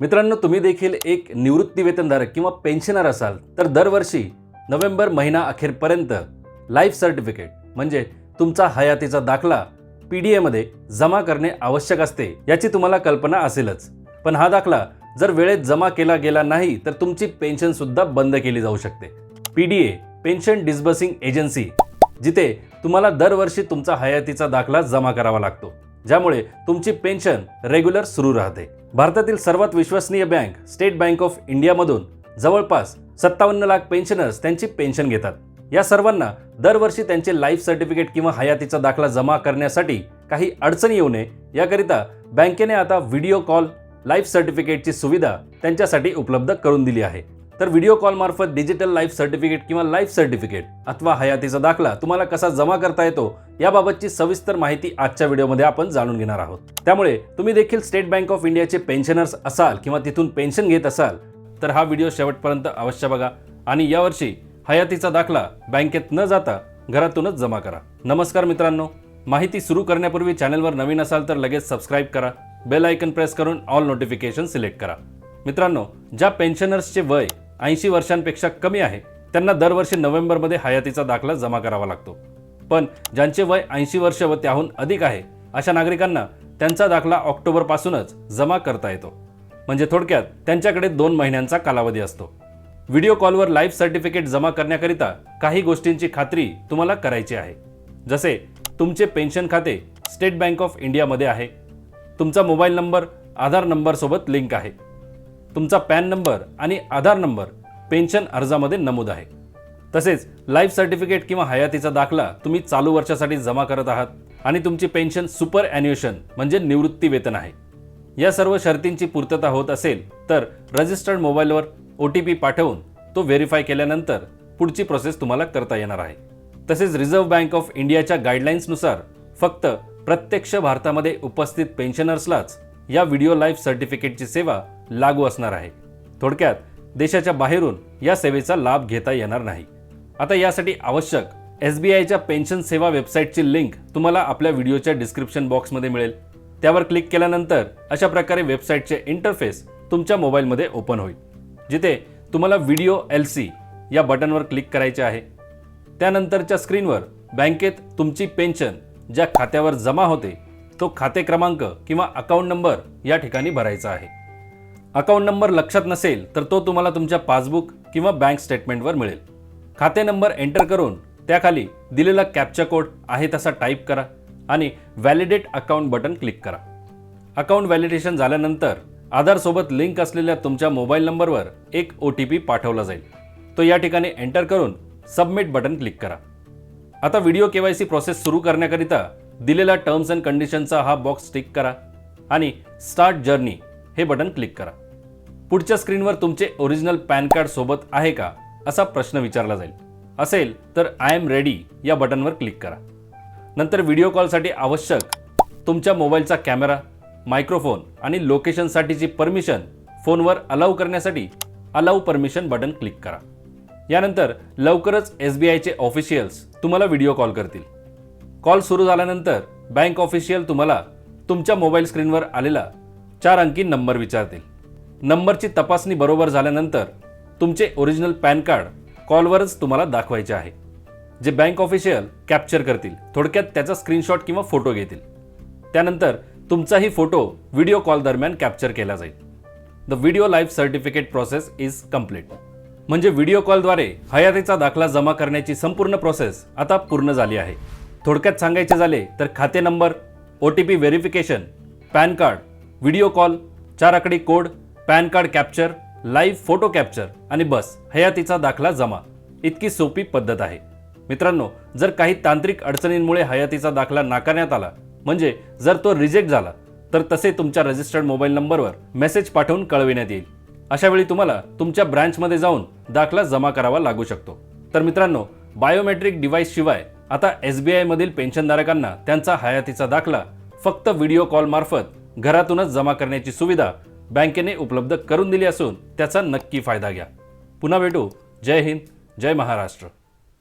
मित्रांनो तुम्ही देखील एक निवृत्तीवेतनधारक किंवा पेन्शनर असाल तर दरवर्षी नोव्हेंबर महिना अखेरपर्यंत लाईफ सर्टिफिकेट म्हणजे तुमचा हयातीचा दाखला पी डी एमध्ये जमा करणे आवश्यक असते याची तुम्हाला कल्पना असेलच. पण हा दाखला जर वेळेत जमा केला गेला नाही तर तुमची पेन्शन सुद्धा बंद केली जाऊ शकते. P D A pension disbursing agency जिथे तुम्हाला दरवर्षी तुमचा हयातीचा दाखला जमा करावा लागतो. ज्यामुळे तुमची पेन्शन रेग्युलर सुरू राहते. भारतातील सर्वात विश्वसनीय बँक स्टेट बँक ऑफ इंडियामधून जवळपास सत्तावन्न लाख पेन्शनर्स त्यांची पेन्शन घेतात. या सर्वांना दरवर्षी त्यांचे लाईफ सर्टिफिकेट किंवा हयातीचा दाखला जमा करण्यासाठी काही अडचणी येऊ नये याकरिता बँकेने आता व्हिडिओ कॉल लाईफ सर्टिफिकेटची सुविधा त्यांच्यासाठी उपलब्ध करून दिली आहे. तर व्हिडिओ कॉलमार्फत डिजिटल लाईफ सर्टिफिकेट किंवा लाईफ सर्टिफिकेट अथवा हयातीचा दाखला तुम्हाला कसा जमा करता येतो याबाबतची सविस्तर माहिती आजच्या व्हिडिओमध्ये आपण जाणून घेणार आहोत. त्यामुळे तुम्ही देखील स्टेट बँक ऑफ इंडियाचे पेन्शनर्स असाल किंवा तिथून पेन्शन घेत असाल तर हा व्हिडिओ शेवटपर्यंत अवश्य बघा आणि यावर्षी हयातीचा दाखला बँकेत न जाता घरातूनच जमा करा. नमस्कार मित्रांनो माहिती सुरू करण्यापूर्वी चॅनलवर नवीन असाल तर लगेच सबस्क्राईब करा बेल आयकन प्रेस करून ऑल नोटिफिकेशन सिलेक्ट करा. मित्रांनो ज्या पेन्शनर्सचे वय ऐंशी वर्षांपेक्षा कमी आहे. त्यांना दरवर्षी नोव्हेंबरमध्ये हयातीचा दाखला जमा करावा लागतो. पण ज्यांचे वय ऐंशी वर्ष व त्याहून अधिक आहे अशा नागरिकांना त्यांचा दाखला ऑक्टोबरपासूनच जमा करता येतो. म्हणजे थोडक्यात त्यांच्याकडे दोन महिन्यांचा कालावधी असतो. व्हिडिओ कॉलवर लाईफ सर्टिफिकेट जमा करण्याकरिता काही गोष्टींची खात्री तुम्हाला करायची आहे. जसे तुमचे पेन्शन खाते स्टेट बँक ऑफ इंडियामध्ये आहे. तुमचा मोबाईल नंबर आधार नंबरसोबत लिंक आहे. तुमचा पॅन नंबर आणि आधार नंबर पेन्शन अर्जामध्ये नमूद आहे. तसेच लाईफ सर्टिफिकेट किंवा हयातीचा दाखला तुम्ही चालू वर्षासाठी जमा करत आहात आणि तुमची पेन्शन सुपर ॲन्युएशन म्हणजे निवृत्ती वेतन आहे. या सर्व शर्तींची पूर्तता होत असेल तर रजिस्टर्ड मोबाईलवर ओ टी पी पाठवून तो व्हेरीफाय केल्यानंतर पुढची प्रोसेस तुम्हाला करता येणार आहे. तसेच रिझर्व्ह बँक ऑफ इंडियाच्या गाईडलाईन्सनुसार फक्त प्रत्यक्ष भारतामध्ये उपस्थित पेन्शनर्सलाच या व्हिडिओ लाईफ सर्टिफिकेटची सेवा लागू असणार आहे. थोडक्यात देशाच्या बाहेरून या सेवेचा लाभ घेता येणार नाही. आता यासाठी आवश्यक एस बी आयच्या पेन्शन सेवा वेबसाईटची लिंक तुम्हाला आपल्या व्हिडिओच्या डिस्क्रिप्शन बॉक्समध्ये मिळेल. त्यावर क्लिक केल्यानंतर अशा प्रकारे वेबसाईटचे इंटरफेस तुमच्या मोबाईलमध्ये ओपन होईल जिथे तुम्हाला व्हिडिओ एल सी या बटनवर क्लिक करायचे आहे. त्यानंतरच्या स्क्रीनवर बँकेत तुमची पेन्शन ज्या खात्यावर जमा होते तो खाते क्रमांक किंवा अकाउंट नंबर या ठिकाणी भरायचा आहे. अकाउंट नंबर लक्षात नसेल तर तो तुम्हाला तुमच्या पासबुक किंवा बँक स्टेटमेंटवर मिळेल. खाते नंबर एंटर करून त्याखाली दिलेला कॅप्चा कोड आहे तसा टाईप करा आणि व्हॅलिडेट अकाउंट बटन क्लिक करा. अकाउंट व्हॅलिडेशन झाल्यानंतर आधारसोबत लिंक असलेल्या तुमच्या मोबाईल नंबरवर एक ओ टी पी पाठवला जाईल. तो या ठिकाणी एंटर करून सबमिट बटन क्लिक करा. आता video K Y C process सुरू करण्याकरिता दिलेला टर्म्स अँड कंडिशनचा हा बॉक्स टिक करा आणि स्टार्ट जर्नी हे बटन क्लिक करा. पुढच्या स्क्रीनवर तुमचे ओरिजिनल पॅन कार्ड सोबत आहे का असा प्रश्न विचारला जाईल. असेल तर आय एम रेडी या बटनवर क्लिक करा. नंतर व्हिडिओ कॉलसाठी आवश्यक तुमच्या मोबाईलचा कॅमेरा मायक्रोफोन आणि लोकेशनसाठीची परमिशन फोनवर अलाऊ करण्यासाठी अलाऊ परमिशन बटन क्लिक करा. यानंतर लवकरच एस बी आयचे ऑफिशियल्स तुम्हाला व्हिडिओ कॉल करतील. कॉल सुरू झाल्यानंतर बँक ऑफिशियल तुम्हाला तुमच्या मोबाईल स्क्रीनवर आलेला चार अंकी नंबर विचारतील. नंबरची तपासणी बरोबर झाल्यानंतर तुमचे ओरिजिनल पॅन कार्ड कॉलवरच तुम्हाला दाखवायचे आहे जे बँक ऑफिशियल कॅप्चर करतील थोडक्यात त्याचा स्क्रीनशॉट किंवा फोटो घेतील. त्यानंतर तुमचाही फोटो व्हिडिओ कॉल दरम्यान कॅप्चर केला जाईल. The video life certificate process is complete म्हणजे व्हिडिओ कॉलद्वारे हयातीचा दाखला जमा करण्याची संपूर्ण प्रोसेस आता पूर्ण झाली आहे. थोडक्यात सांगायचे झाले तर खाते number O T P verification PAN card video call चार आकडी code PAN card capture live photo capture आणि बस हयातीचा दाखला जमा. इतकी सोपी पद्धत आहे. मित्रांनो जर काही तांत्रिक अडचणींमुळे हयातीचा दाखला नाकारण्यात आला म्हणजे जर तो रिजेक्ट झाला तर तसे तुमच्या रजिस्टर्ड मोबाईल नंबरवर मेसेज पाठवून कळविण्यात येईल. अशा वेळी तुम्हाला तुमच्या ब्रँचमध्ये जाऊन दाखला जमा करावा लागू शकतो. तर मित्रांनो बायोमेट्रिक डिव्हाइस शिवाय आता एस बी आयमधील पेन्शनधारकांना त्यांचा हयातीचा दाखला फक्त व्हिडिओ कॉल मार्फत घरातूनच जमा करण्याची सुविधा बँकेने उपलब्ध करून दिली असून त्याचा नक्की फायदा घ्या. पुन्हा भेटू. जय हिंद. जय महाराष्ट्र.